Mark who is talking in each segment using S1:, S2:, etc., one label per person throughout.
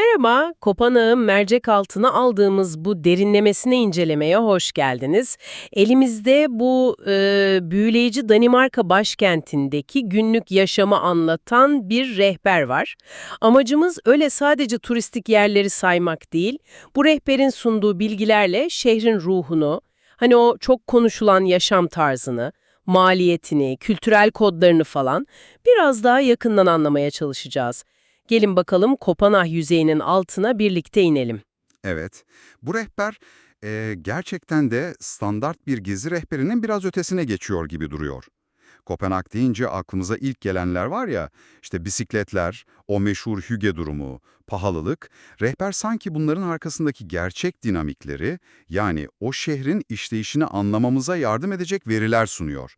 S1: Merhaba, Kopanağın mercek altına aldığımız bu derinlemesine incelemeye hoş geldiniz. Elimizde bu e, büyüleyici Danimarka başkentindeki günlük yaşamı anlatan bir rehber var. Amacımız öyle sadece turistik yerleri saymak değil, bu rehberin sunduğu bilgilerle şehrin ruhunu, hani o çok konuşulan yaşam tarzını, maliyetini, kültürel kodlarını falan biraz daha yakından anlamaya çalışacağız. Gelin bakalım Kopanah yüzeyinin altına birlikte inelim.
S2: Evet, bu rehber e, gerçekten de standart bir gezi rehberinin biraz ötesine geçiyor gibi duruyor. Kopenhag deyince aklımıza ilk gelenler var ya, işte bisikletler, o meşhur hüge durumu, pahalılık, rehber sanki bunların arkasındaki gerçek dinamikleri, yani o şehrin işleyişini anlamamıza yardım edecek veriler sunuyor.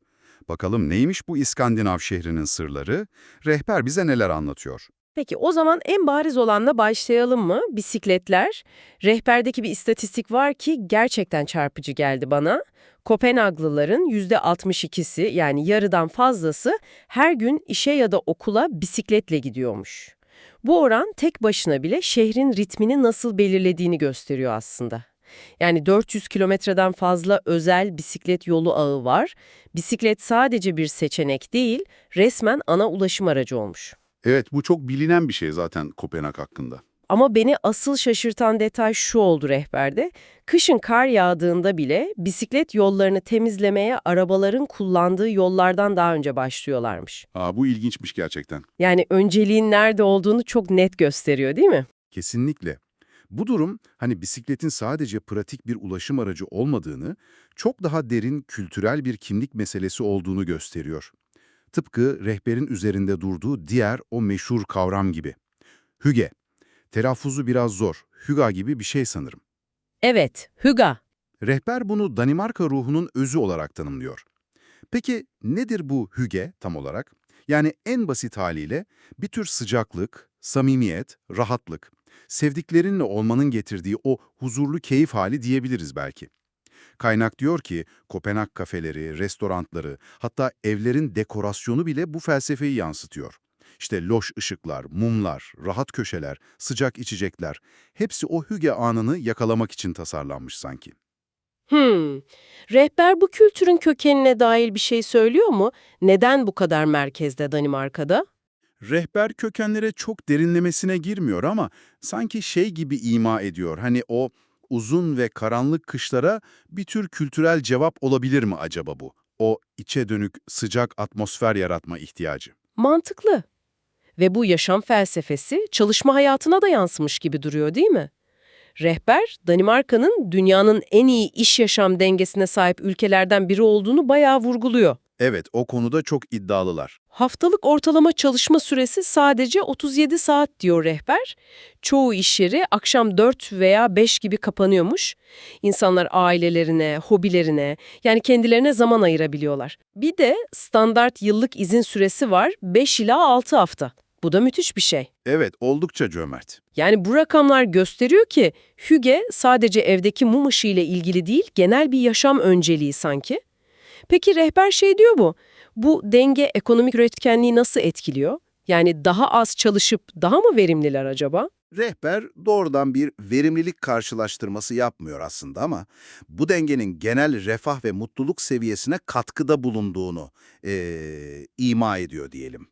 S2: Bakalım neymiş bu İskandinav şehrinin sırları, rehber bize neler anlatıyor?
S1: Peki o zaman en bariz olanla başlayalım mı? Bisikletler. Rehberdeki bir istatistik var ki gerçekten çarpıcı geldi bana. Kopenhaglıların %62'si yani yarıdan fazlası her gün işe ya da okula bisikletle gidiyormuş. Bu oran tek başına bile şehrin ritmini nasıl belirlediğini gösteriyor aslında. Yani 400 kilometreden fazla özel bisiklet yolu ağı var. Bisiklet sadece bir seçenek değil, resmen ana ulaşım aracı olmuş.
S3: Evet bu çok bilinen bir şey zaten Kopenhag hakkında.
S1: Ama beni asıl şaşırtan detay şu oldu rehberde. Kışın kar yağdığında bile bisiklet yollarını temizlemeye arabaların kullandığı yollardan daha önce başlıyorlarmış.
S3: Aa, bu ilginçmiş gerçekten.
S1: Yani önceliğin nerede olduğunu çok net gösteriyor değil mi?
S3: Kesinlikle. Bu durum hani bisikletin sadece pratik bir ulaşım aracı olmadığını, çok daha derin kültürel bir kimlik meselesi olduğunu gösteriyor. Tıpkı rehberin üzerinde durduğu diğer o meşhur kavram gibi. Hüge. Telaffuzu biraz zor. Hüga gibi bir şey sanırım.
S1: Evet, Hüga.
S3: Rehber bunu Danimarka ruhunun özü olarak tanımlıyor. Peki nedir bu hüge tam olarak? Yani en basit haliyle bir tür sıcaklık, samimiyet, rahatlık, sevdiklerinle olmanın getirdiği o huzurlu keyif hali diyebiliriz belki. Kaynak diyor ki Kopenhag kafeleri, restoranları, hatta evlerin dekorasyonu bile bu felsefeyi yansıtıyor. İşte loş ışıklar, mumlar, rahat köşeler, sıcak içecekler, hepsi o hüge anını yakalamak için tasarlanmış sanki.
S1: Hmm. Rehber bu kültürün kökenine dair bir şey söylüyor mu? Neden bu kadar merkezde Danimarka'da?
S3: Rehber kökenlere çok derinlemesine girmiyor ama sanki şey gibi ima ediyor. Hani o uzun ve karanlık kışlara bir tür kültürel cevap olabilir mi acaba bu? O içe dönük sıcak atmosfer yaratma ihtiyacı.
S1: Mantıklı. Ve bu yaşam felsefesi çalışma hayatına da yansımış gibi duruyor değil mi? Rehber, Danimarka'nın dünyanın en iyi iş yaşam dengesine sahip ülkelerden biri olduğunu bayağı vurguluyor.
S3: Evet, o konuda çok iddialılar.
S1: Haftalık ortalama çalışma süresi sadece 37 saat diyor rehber. Çoğu iş yeri akşam 4 veya 5 gibi kapanıyormuş. İnsanlar ailelerine, hobilerine yani kendilerine zaman ayırabiliyorlar. Bir de standart yıllık izin süresi var 5 ila 6 hafta. Bu da müthiş bir şey.
S3: Evet, oldukça cömert.
S1: Yani bu rakamlar gösteriyor ki hüge sadece evdeki mum ışığı ile ilgili değil, genel bir yaşam önceliği sanki. Peki rehber şey diyor bu, bu denge ekonomik üretkenliği nasıl etkiliyor? Yani daha az çalışıp daha mı verimliler acaba?
S4: Rehber doğrudan bir verimlilik karşılaştırması yapmıyor aslında ama bu dengenin genel refah ve mutluluk seviyesine katkıda bulunduğunu eee, ima ediyor diyelim.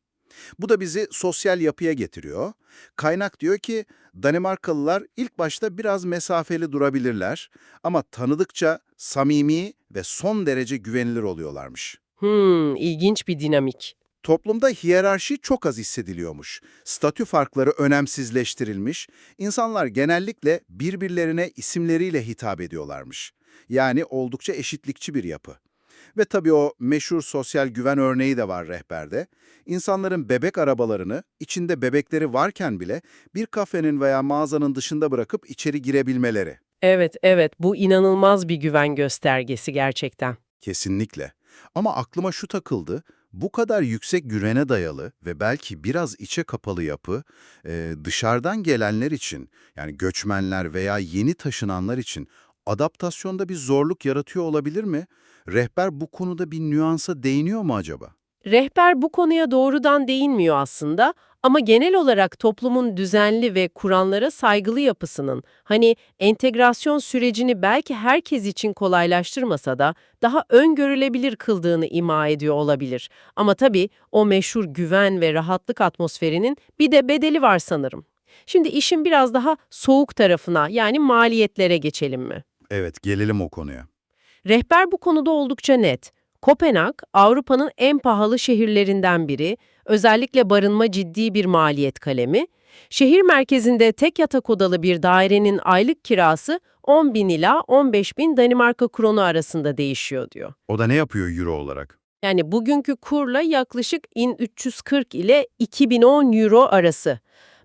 S4: Bu da bizi sosyal yapıya getiriyor. Kaynak diyor ki Danimarkalılar ilk başta biraz mesafeli durabilirler ama tanıdıkça samimi ve son derece güvenilir oluyorlarmış.
S1: Hmm, ilginç bir dinamik.
S4: Toplumda hiyerarşi çok az hissediliyormuş. Statü farkları önemsizleştirilmiş. İnsanlar genellikle birbirlerine isimleriyle hitap ediyorlarmış. Yani oldukça eşitlikçi bir yapı. Ve tabii o meşhur sosyal güven örneği de var rehberde. İnsanların bebek arabalarını, içinde bebekleri varken bile bir kafenin veya mağazanın dışında bırakıp içeri girebilmeleri.
S1: Evet, evet bu inanılmaz bir güven göstergesi gerçekten.
S4: Kesinlikle. Ama aklıma şu takıldı. Bu kadar yüksek güvene dayalı ve belki biraz içe kapalı yapı e, dışarıdan gelenler için yani göçmenler veya yeni taşınanlar için adaptasyonda bir zorluk yaratıyor olabilir mi? Rehber bu konuda bir nüansa değiniyor mu acaba?
S1: Rehber bu konuya doğrudan değinmiyor aslında Ama genel olarak toplumun düzenli ve kuranlara saygılı yapısının, hani entegrasyon sürecini belki herkes için kolaylaştırmasa da daha öngörülebilir kıldığını ima ediyor olabilir. Ama tabii o meşhur güven ve rahatlık atmosferinin bir de bedeli var sanırım. Şimdi işin biraz daha soğuk tarafına yani maliyetlere geçelim mi?
S3: Evet, gelelim o konuya.
S1: Rehber bu konuda oldukça net. Kopenhag, Avrupa'nın en pahalı şehirlerinden biri, özellikle barınma ciddi bir maliyet kalemi. Şehir merkezinde tek yatak odalı bir dairenin aylık kirası 10 bin ila 15 bin Danimarka kronu arasında değişiyor diyor.
S3: O da ne yapıyor euro olarak?
S1: Yani bugünkü kurla yaklaşık 1340 ile 2010 euro arası.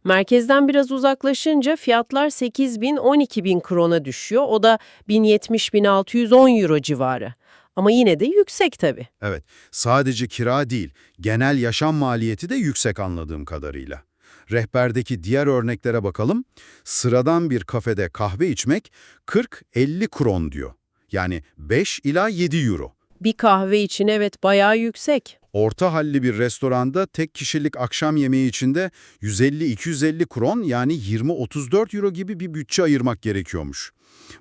S1: Merkezden biraz uzaklaşınca fiyatlar 8 bin 12 bin krona düşüyor. O da 1070-1610 euro civarı. Ama yine de yüksek tabii.
S3: Evet, sadece kira değil, genel yaşam maliyeti de yüksek anladığım kadarıyla. Rehberdeki diğer örneklere bakalım. Sıradan bir kafede kahve içmek 40-50 kron diyor. Yani 5 ila 7 euro.
S1: Bir kahve için evet bayağı yüksek.
S3: Orta halli bir restoranda tek kişilik akşam yemeği içinde 150-250 kron yani 20-34 euro gibi bir bütçe ayırmak gerekiyormuş.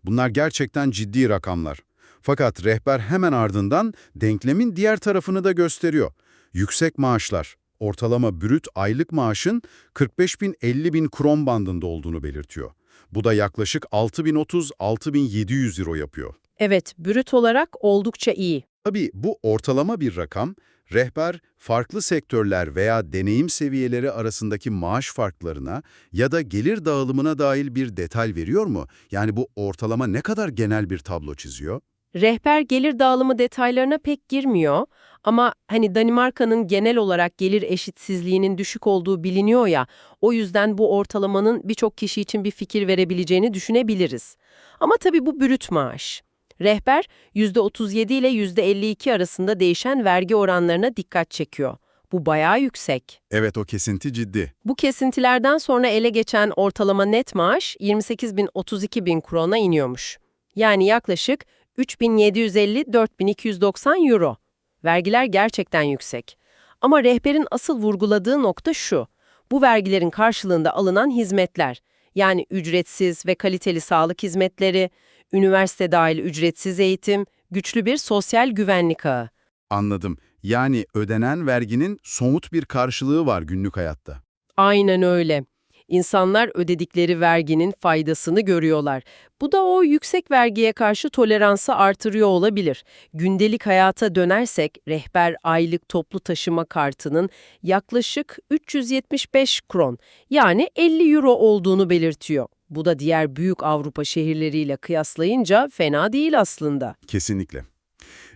S3: Bunlar gerçekten ciddi rakamlar. Fakat rehber hemen ardından denklemin diğer tarafını da gösteriyor. Yüksek maaşlar, ortalama brüt aylık maaşın 45 bin 50 bin kron bandında olduğunu belirtiyor. Bu da yaklaşık 6030-6700 euro yapıyor.
S1: Evet, brüt olarak oldukça iyi.
S3: Tabii bu ortalama bir rakam, rehber farklı sektörler veya deneyim seviyeleri arasındaki maaş farklarına ya da gelir dağılımına dair bir detay veriyor mu? Yani bu ortalama ne kadar genel bir tablo çiziyor?
S1: Rehber gelir dağılımı detaylarına pek girmiyor ama hani Danimarka'nın genel olarak gelir eşitsizliğinin düşük olduğu biliniyor ya, o yüzden bu ortalamanın birçok kişi için bir fikir verebileceğini düşünebiliriz. Ama tabii bu brüt maaş. Rehber %37 ile %52 arasında değişen vergi oranlarına dikkat çekiyor. Bu bayağı yüksek.
S3: Evet o kesinti ciddi.
S1: Bu kesintilerden sonra ele geçen ortalama net maaş 28 bin 32 bin krona iniyormuş. Yani yaklaşık 3750-4290 euro. Vergiler gerçekten yüksek. Ama rehberin asıl vurguladığı nokta şu. Bu vergilerin karşılığında alınan hizmetler, yani ücretsiz ve kaliteli sağlık hizmetleri, üniversite dahil ücretsiz eğitim, güçlü bir sosyal güvenlik ağı.
S3: Anladım. Yani ödenen verginin somut bir karşılığı var günlük hayatta.
S1: Aynen öyle. İnsanlar ödedikleri verginin faydasını görüyorlar. Bu da o yüksek vergiye karşı toleransı artırıyor olabilir. Gündelik hayata dönersek rehber aylık toplu taşıma kartının yaklaşık 375 kron yani 50 euro olduğunu belirtiyor. Bu da diğer büyük Avrupa şehirleriyle kıyaslayınca fena değil aslında.
S3: Kesinlikle.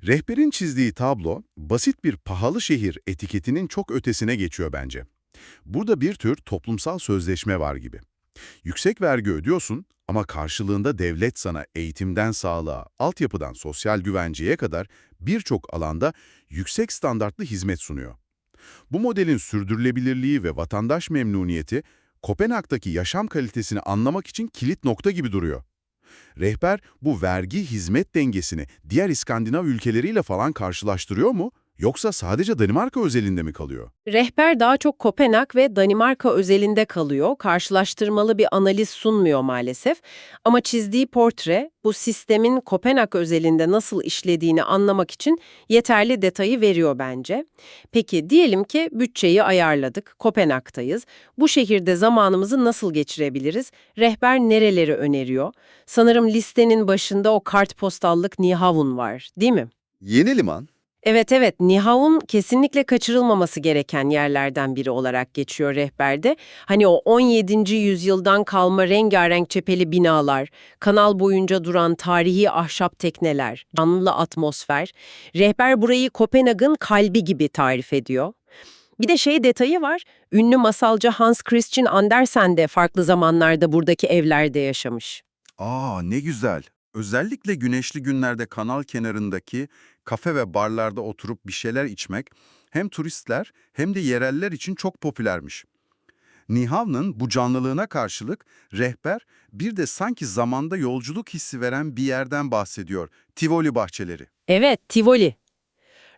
S3: Rehberin çizdiği tablo, basit bir pahalı şehir etiketinin çok ötesine geçiyor bence. Burada bir tür toplumsal sözleşme var gibi. Yüksek vergi ödüyorsun ama karşılığında devlet sana eğitimden sağlığa, altyapıdan sosyal güvenceye kadar birçok alanda yüksek standartlı hizmet sunuyor. Bu modelin sürdürülebilirliği ve vatandaş memnuniyeti, Kopenhag'daki yaşam kalitesini anlamak için kilit nokta gibi duruyor. Rehber bu vergi-hizmet dengesini diğer İskandinav ülkeleriyle falan karşılaştırıyor mu? Yoksa sadece Danimarka özelinde mi kalıyor?
S1: Rehber daha çok Kopenhag ve Danimarka özelinde kalıyor, karşılaştırmalı bir analiz sunmuyor maalesef. Ama çizdiği portre bu sistemin Kopenhag özelinde nasıl işlediğini anlamak için yeterli detayı veriyor bence. Peki diyelim ki bütçeyi ayarladık, Kopenhag'tayız. Bu şehirde zamanımızı nasıl geçirebiliriz? Rehber nereleri öneriyor? Sanırım listenin başında o kartpostallık Nyhavn var, değil mi?
S4: Yeni liman,
S1: Evet evet, Nihav'un kesinlikle kaçırılmaması gereken yerlerden biri olarak geçiyor rehberde. Hani o 17. yüzyıldan kalma rengarenk cepheli binalar, kanal boyunca duran tarihi ahşap tekneler, canlı atmosfer. Rehber burayı Kopenhag'ın kalbi gibi tarif ediyor. Bir de şey detayı var, ünlü masalcı Hans Christian Andersen de farklı zamanlarda buradaki evlerde yaşamış.
S3: Aa ne güzel. Özellikle güneşli günlerde kanal kenarındaki kafe ve barlarda oturup bir şeyler içmek hem turistler hem de yereller için çok popülermiş. Nihavn'ın bu canlılığına karşılık rehber bir de sanki zamanda yolculuk hissi veren bir yerden bahsediyor. Tivoli bahçeleri.
S1: Evet, Tivoli.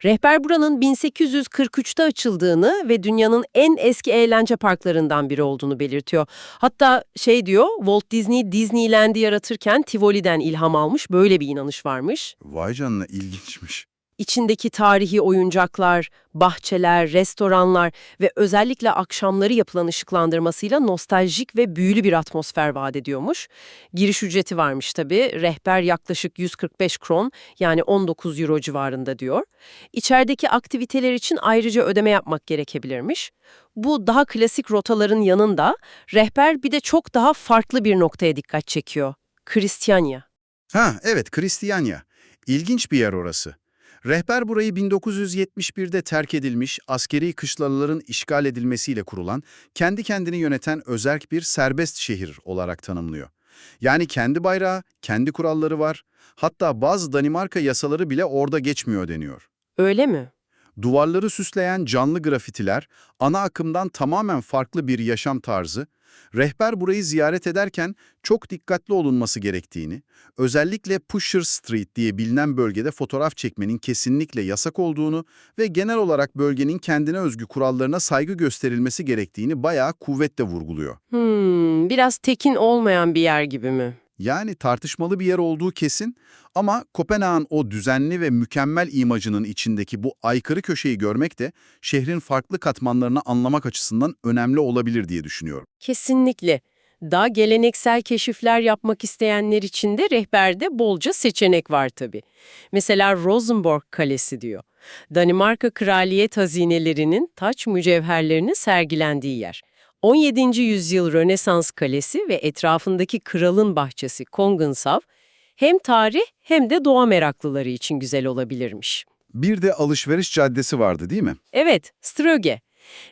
S1: Rehber buranın 1843'te açıldığını ve dünyanın en eski eğlence parklarından biri olduğunu belirtiyor. Hatta şey diyor, Walt Disney Disneyland'i yaratırken Tivoli'den ilham almış, böyle bir inanış varmış.
S3: Vay canına ilginçmiş.
S1: İçindeki tarihi oyuncaklar, bahçeler, restoranlar ve özellikle akşamları yapılan ışıklandırmasıyla nostaljik ve büyülü bir atmosfer vaat ediyormuş. Giriş ücreti varmış tabii. Rehber yaklaşık 145 kron yani 19 euro civarında diyor. İçerideki aktiviteler için ayrıca ödeme yapmak gerekebilirmiş. Bu daha klasik rotaların yanında rehber bir de çok daha farklı bir noktaya dikkat çekiyor. Kristiyanya.
S3: Ha evet Kristiyanya. İlginç bir yer orası. Rehber burayı 1971'de terk edilmiş, askeri kışlaların işgal edilmesiyle kurulan, kendi kendini yöneten özerk bir serbest şehir olarak tanımlıyor. Yani kendi bayrağı, kendi kuralları var. Hatta bazı Danimarka yasaları bile orada geçmiyor deniyor.
S1: Öyle mi?
S3: Duvarları süsleyen canlı grafitiler, ana akımdan tamamen farklı bir yaşam tarzı, rehber burayı ziyaret ederken çok dikkatli olunması gerektiğini, özellikle Pusher Street diye bilinen bölgede fotoğraf çekmenin kesinlikle yasak olduğunu ve genel olarak bölgenin kendine özgü kurallarına saygı gösterilmesi gerektiğini bayağı kuvvetle vurguluyor.
S1: Hmm, biraz tekin olmayan bir yer gibi mi?
S3: Yani tartışmalı bir yer olduğu kesin ama Kopenhag'ın o düzenli ve mükemmel imajının içindeki bu aykırı köşeyi görmek de şehrin farklı katmanlarını anlamak açısından önemli olabilir diye düşünüyorum.
S1: Kesinlikle. Daha geleneksel keşifler yapmak isteyenler için de rehberde bolca seçenek var tabii. Mesela Rosenborg Kalesi diyor. Danimarka kraliyet hazinelerinin taç mücevherlerinin sergilendiği yer. 17. yüzyıl Rönesans Kalesi ve etrafındaki kralın bahçesi Kongensav hem tarih hem de doğa meraklıları için güzel olabilirmiş.
S3: Bir de alışveriş caddesi vardı değil mi?
S1: Evet, Ströge.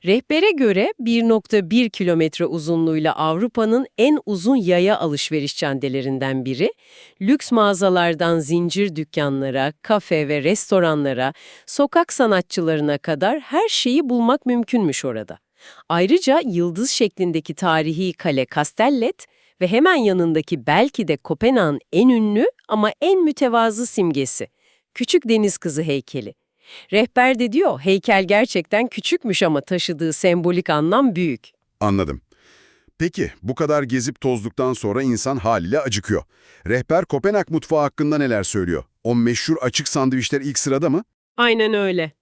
S1: Rehbere göre 1.1 kilometre uzunluğuyla Avrupa'nın en uzun yaya alışveriş caddelerinden biri, lüks mağazalardan zincir dükkanlara, kafe ve restoranlara, sokak sanatçılarına kadar her şeyi bulmak mümkünmüş orada. Ayrıca yıldız şeklindeki tarihi kale Kastellet ve hemen yanındaki belki de Kopenhag'ın en ünlü ama en mütevazı simgesi, Küçük Deniz Kızı heykeli. Rehber de diyor, heykel gerçekten küçükmüş ama taşıdığı sembolik anlam büyük.
S3: Anladım. Peki bu kadar gezip tozduktan sonra insan haliyle acıkıyor. Rehber Kopenhag mutfağı hakkında neler söylüyor? O meşhur açık sandviçler ilk sırada mı?
S1: Aynen öyle.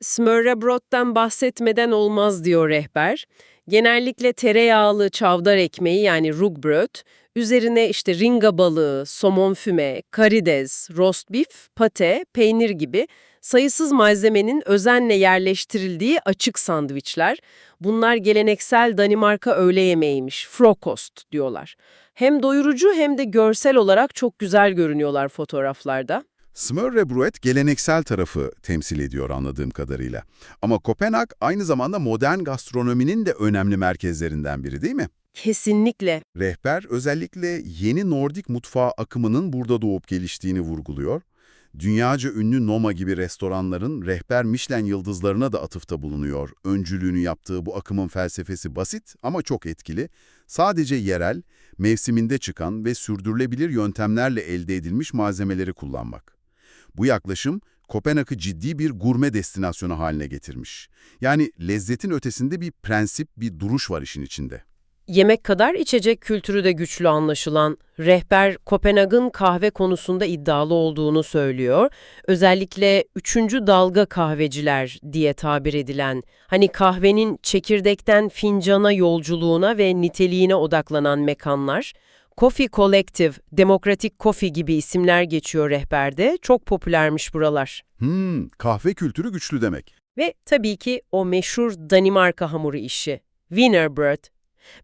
S1: Smørrebrød'den bahsetmeden olmaz diyor rehber. Genellikle tereyağlı çavdar ekmeği yani rugbröd, üzerine işte ringa balığı, somon füme, karides, roast beef, pate, peynir gibi sayısız malzemenin özenle yerleştirildiği açık sandviçler. Bunlar geleneksel Danimarka öğle yemeğiymiş, frokost diyorlar. Hem doyurucu hem de görsel olarak çok güzel görünüyorlar fotoğraflarda.
S3: Smørrebrød geleneksel tarafı temsil ediyor anladığım kadarıyla. Ama Kopenhag aynı zamanda modern gastronominin de önemli merkezlerinden biri değil mi?
S1: Kesinlikle.
S3: Rehber özellikle yeni Nordik mutfağı akımının burada doğup geliştiğini vurguluyor. Dünyaca ünlü Noma gibi restoranların rehber Michelin yıldızlarına da atıfta bulunuyor. Öncülüğünü yaptığı bu akımın felsefesi basit ama çok etkili. Sadece yerel, mevsiminde çıkan ve sürdürülebilir yöntemlerle elde edilmiş malzemeleri kullanmak. Bu yaklaşım Kopenhag'ı ciddi bir gurme destinasyonu haline getirmiş. Yani lezzetin ötesinde bir prensip, bir duruş var işin içinde.
S1: Yemek kadar içecek kültürü de güçlü anlaşılan rehber Kopenhag'ın kahve konusunda iddialı olduğunu söylüyor. Özellikle üçüncü dalga kahveciler diye tabir edilen, hani kahvenin çekirdekten fincana yolculuğuna ve niteliğine odaklanan mekanlar, Coffee Collective, Demokratik Coffee gibi isimler geçiyor rehberde. Çok popülermiş buralar.
S3: Hmm, kahve kültürü güçlü demek.
S1: Ve tabii ki o meşhur Danimarka hamuru işi, Wienerbröd.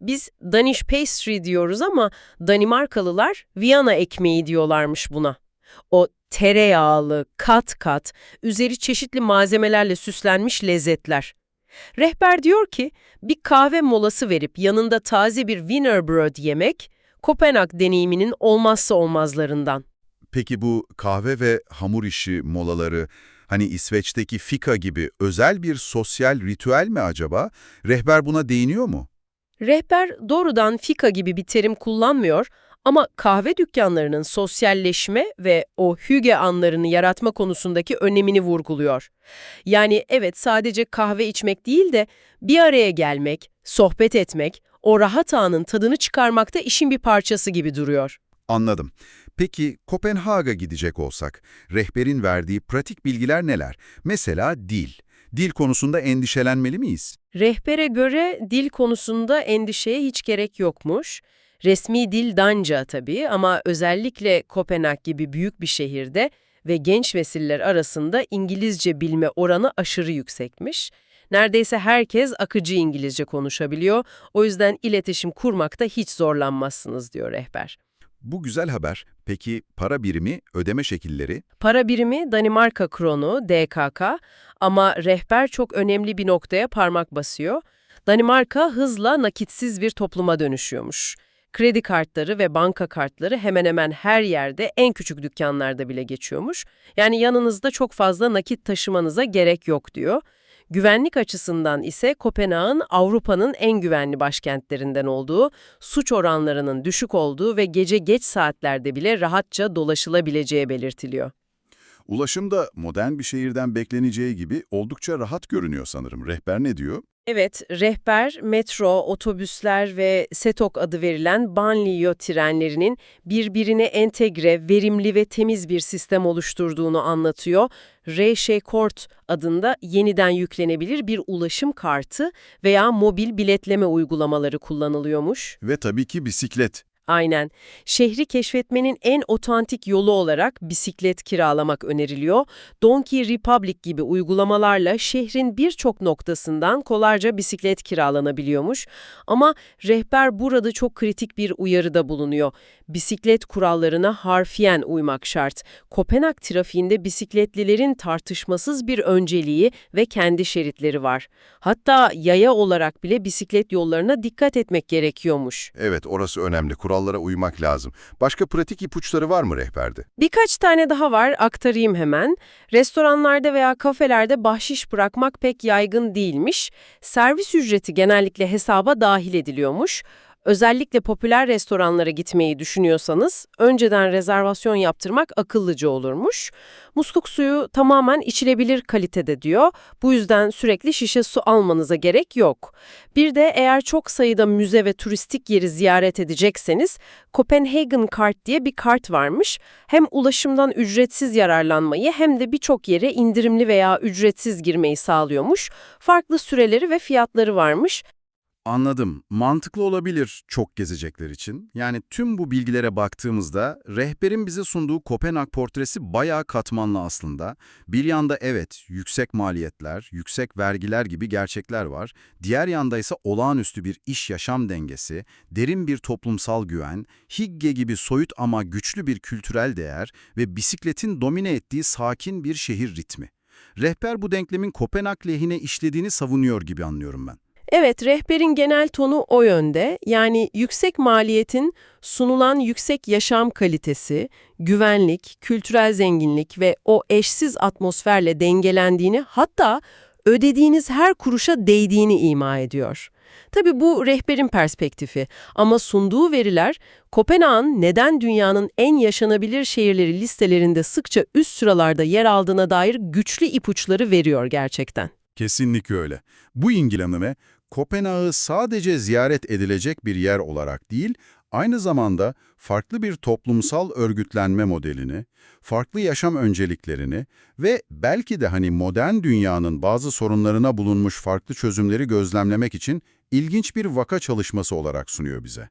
S1: Biz Danish pastry diyoruz ama Danimarkalılar Viyana ekmeği diyorlarmış buna. O tereyağlı, kat kat, üzeri çeşitli malzemelerle süslenmiş lezzetler. Rehber diyor ki, bir kahve molası verip yanında taze bir Wienerbröd yemek, Kopenhag deneyiminin olmazsa olmazlarından.
S3: Peki bu kahve ve hamur işi molaları, hani İsveç'teki fika gibi özel bir sosyal ritüel mi acaba? Rehber buna değiniyor mu?
S1: Rehber doğrudan fika gibi bir terim kullanmıyor Ama kahve dükkanlarının sosyalleşme ve o hüge anlarını yaratma konusundaki önemini vurguluyor. Yani evet sadece kahve içmek değil de bir araya gelmek, sohbet etmek, o rahat anın tadını çıkarmakta işin bir parçası gibi duruyor.
S3: Anladım. Peki Kopenhag'a gidecek olsak, rehberin verdiği pratik bilgiler neler? Mesela dil. Dil konusunda endişelenmeli miyiz?
S1: Rehbere göre dil konusunda endişeye hiç gerek yokmuş. Resmi dil Danca tabii ama özellikle Kopenhag gibi büyük bir şehirde ve genç nesiller arasında İngilizce bilme oranı aşırı yüksekmiş. Neredeyse herkes akıcı İngilizce konuşabiliyor. O yüzden iletişim kurmakta hiç zorlanmazsınız diyor rehber.
S3: Bu güzel haber. Peki para birimi, ödeme şekilleri?
S1: Para birimi Danimarka kronu, DKK ama rehber çok önemli bir noktaya parmak basıyor. Danimarka hızla nakitsiz bir topluma dönüşüyormuş. Kredi kartları ve banka kartları hemen hemen her yerde en küçük dükkanlarda bile geçiyormuş. Yani yanınızda çok fazla nakit taşımanıza gerek yok diyor. Güvenlik açısından ise Kopenhag'ın Avrupa'nın en güvenli başkentlerinden olduğu, suç oranlarının düşük olduğu ve gece geç saatlerde bile rahatça dolaşılabileceği belirtiliyor.
S3: Ulaşım da modern bir şehirden bekleneceği gibi oldukça rahat görünüyor sanırım. Rehber ne diyor?
S1: Evet, rehber, metro, otobüsler ve Setok adı verilen banliyö trenlerinin birbirine entegre, verimli ve temiz bir sistem oluşturduğunu anlatıyor. R-Kort adında yeniden yüklenebilir bir ulaşım kartı veya mobil biletleme uygulamaları kullanılıyormuş.
S3: Ve tabii ki bisiklet.
S1: Aynen. Şehri keşfetmenin en otantik yolu olarak bisiklet kiralamak öneriliyor. Donkey Republic gibi uygulamalarla şehrin birçok noktasından kolayca bisiklet kiralanabiliyormuş. Ama rehber burada çok kritik bir uyarıda bulunuyor. Bisiklet kurallarına harfiyen uymak şart. Kopenhag trafiğinde bisikletlilerin tartışmasız bir önceliği ve kendi şeritleri var. Hatta yaya olarak bile bisiklet yollarına dikkat etmek gerekiyormuş.
S3: Evet, orası önemli. Kurallara uymak lazım. Başka pratik ipuçları var mı rehberde?
S1: Birkaç tane daha var, aktarayım hemen. Restoranlarda veya kafelerde bahşiş bırakmak pek yaygın değilmiş. Servis ücreti genellikle hesaba dahil ediliyormuş. Özellikle popüler restoranlara gitmeyi düşünüyorsanız önceden rezervasyon yaptırmak akıllıca olurmuş. Musluk suyu tamamen içilebilir kalitede diyor. Bu yüzden sürekli şişe su almanıza gerek yok. Bir de eğer çok sayıda müze ve turistik yeri ziyaret edecekseniz Copenhagen Kart diye bir kart varmış. Hem ulaşımdan ücretsiz yararlanmayı hem de birçok yere indirimli veya ücretsiz girmeyi sağlıyormuş. Farklı süreleri ve fiyatları varmış.
S3: Anladım. Mantıklı olabilir çok gezecekler için. Yani tüm bu bilgilere baktığımızda rehberin bize sunduğu Kopenhag portresi bayağı katmanlı aslında. Bir yanda evet yüksek maliyetler, yüksek vergiler gibi gerçekler var. Diğer yanda ise olağanüstü bir iş-yaşam dengesi, derin bir toplumsal güven, higge gibi soyut ama güçlü bir kültürel değer ve bisikletin domine ettiği sakin bir şehir ritmi. Rehber bu denklemin Kopenhag lehine işlediğini savunuyor gibi anlıyorum ben.
S1: Evet, rehberin genel tonu o yönde. Yani yüksek maliyetin sunulan yüksek yaşam kalitesi, güvenlik, kültürel zenginlik ve o eşsiz atmosferle dengelendiğini hatta ödediğiniz her kuruşa değdiğini ima ediyor. Tabii bu rehberin perspektifi ama sunduğu veriler Kopenhag'ın neden dünyanın en yaşanabilir şehirleri listelerinde sıkça üst sıralarda yer aldığına dair güçlü ipuçları veriyor gerçekten.
S3: Kesinlikle öyle. Bu İngilizleme Kopenhag'ı sadece ziyaret edilecek bir yer olarak değil, aynı zamanda farklı bir toplumsal örgütlenme modelini, farklı yaşam önceliklerini ve belki de hani modern dünyanın bazı sorunlarına bulunmuş farklı çözümleri gözlemlemek için ilginç bir vaka çalışması olarak sunuyor bize.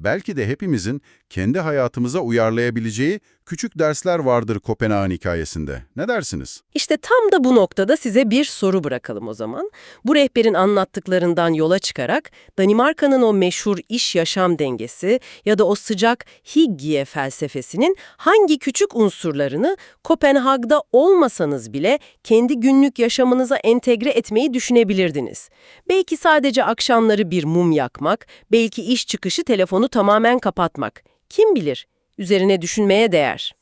S3: Belki de hepimizin kendi hayatımıza uyarlayabileceği küçük dersler vardır Kopenhag'ın hikayesinde. Ne dersiniz?
S1: İşte tam da bu noktada size bir soru bırakalım o zaman. Bu rehberin anlattıklarından yola çıkarak Danimarka'nın o meşhur iş-yaşam dengesi ya da o sıcak higge felsefesinin hangi küçük unsurlarını Kopenhag'da olmasanız bile kendi günlük yaşamınıza entegre etmeyi düşünebilirdiniz. Belki sadece akşamları bir mum yakmak, belki iş çıkışı telefonu tamamen kapatmak. Kim bilir? Üzerine düşünmeye değer.